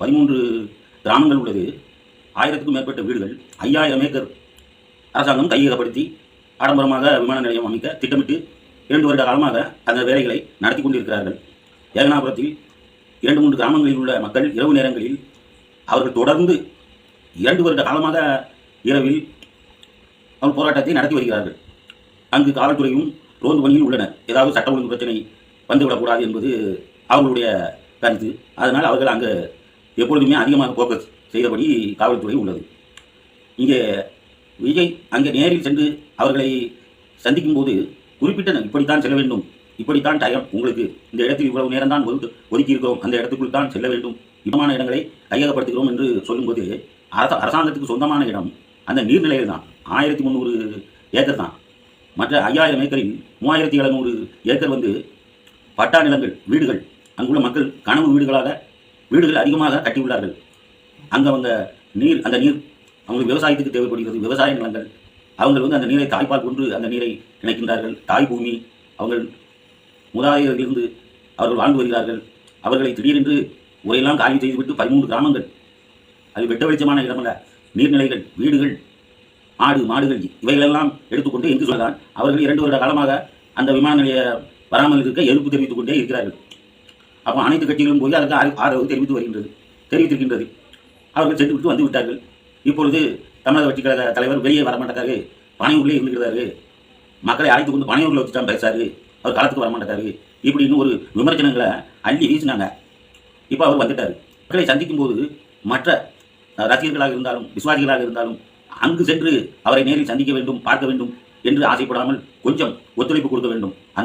பதிமூன்று கிராமங்கள் உள்ளது. ஆயிரத்துக்கும் மேற்பட்ட வீடுகள் ஐயாயிரம் ஏக்கர் அரசாங்கம் கையகப்படுத்தி ஆடம்பரமாக விமான நிலையம் அமைக்க திட்டமிட்டு இரண்டு வருட காலமாக அந்த வேலைகளை நடத்தி கொண்டிருக்கிறார்கள். ஏகனாபுரத்தில் இரண்டு மூன்று கிராமங்களில் உள்ள மக்கள் இரவு நேரங்களில் அவர்கள் தொடர்ந்து இரண்டு வருட காலமாக இரவில் அவர் போராட்டத்தை நடத்தி வருகிறார்கள். அங்கு காவல்துறையும் ரோந்து பணியில் உள்ளனர் ஏதாவது சட்ட ஒழுங்கு பிரச்சனை வந்துவிடக்கூடாது என்பது அவர்களுடைய கருத்து. அதனால் அவர்கள் அங்கு எப்பொழுதுமே அதிகமாக ஃபோக்கஸ் செய்தபடி காவல்துறை உள்ளது. இங்கே விஜய் அங்கே நேரில் சென்று அவர்களை சந்திக்கும் போது குறிப்பிட்டனர் இப்படித்தான் செல்ல வேண்டும். இப்படித்தான் டயம் உங்களுக்கு இந்த இடத்தில் இவ்வளவு நேரம் தான் ஒதுக்கு ஒதுக்கி இருக்கிறோம் அந்த இடத்துக்குள் தான் செல்ல வேண்டும். இதமான இடங்களை கையகப்படுத்துகிறோம் என்று சொல்லும்போது அரச அரசாங்கத்துக்கு சொந்தமான இடம் அந்த நீர்நிலைகள் தான். ஆயிரத்தி முந்நூறு ஏக்கர் தான். மற்ற ஐயாயிரம் ஏக்கரில் மூவாயிரத்தி எழுநூறு ஏக்கர் வந்து பட்டா நிலங்கள் வீடுகள் அங்குள்ள மக்கள் கனவு வீடுகளாக வீடுகள் அதிகமாக கட்டியுள்ளார்கள். அங்கே அவங்க நீர் அந்த நீர் அவங்களுக்கு விவசாயத்துக்கு தேவைப்படுகிறது. விவசாய நிலங்கள். அவங்க வந்து அந்த நீரை தாய்ப்பால் கொண்டு அந்த நீரை இணைக்கின்றார்கள். தாய் பூமி. அவங்கள் மூதாதையரிலிருந்து அவர்கள் வாழ்ந்து வருகிறார்கள். அவர்களை திடீரென்று உரையெல்லாம் காலி செய்துவிட்டு பதிமூன்று கிராமங்கள். அது வெட்ட வெளிச்சமான இடமல்ல. நீர்நிலைகள் வீடுகள் ஆடு மாடுகள் இவைகளெல்லாம் எடுத்துக்கொண்டு என்று சொல்லலாம் அவர்கள் இரண்டு வருட காலமாக அந்த விமான நிலைய வராமல் இருக்க எதிர்ப்பு தெரிவித்துக் கொண்டே இருக்கிறார்கள். அப்போ அனைத்து கட்சிகளும் போய் அதற்கு ஆதரவு தெரிவித்து வருகின்றது தெரிவித்திருக்கின்றது. அவர்கள் சென்று விட்டு வந்து விட்டார்கள். இப்பொழுது தமிழக கட்சி கழக தலைவர் வெளியே வரமாட்டாரு பனையூர்லேயே இருந்துக்கிறாரு மக்களை அழைத்து கொண்டு பனையூரில் வச்சு தான் பேசாரு அவர் களத்துக்கு வரமாட்டாரு இப்படின்னு ஒரு விமர்சனங்களை அள்ளி வீசினாங்க. இப்போ அவர் வந்துட்டார். மக்களை சந்திக்கும் போது மற்ற ரசிகர்களாக இருந்தாலும் விசுவாசிகளாக இருந்தாலும் அங்கு சென்று அவரை நேரில் சந்திக்க வேண்டும் பார்க்க வேண்டும் என்று ஆசைப்படாமல் கொஞ்சம் ஒத்துழைப்பு கொடுக்க வேண்டும். அந்த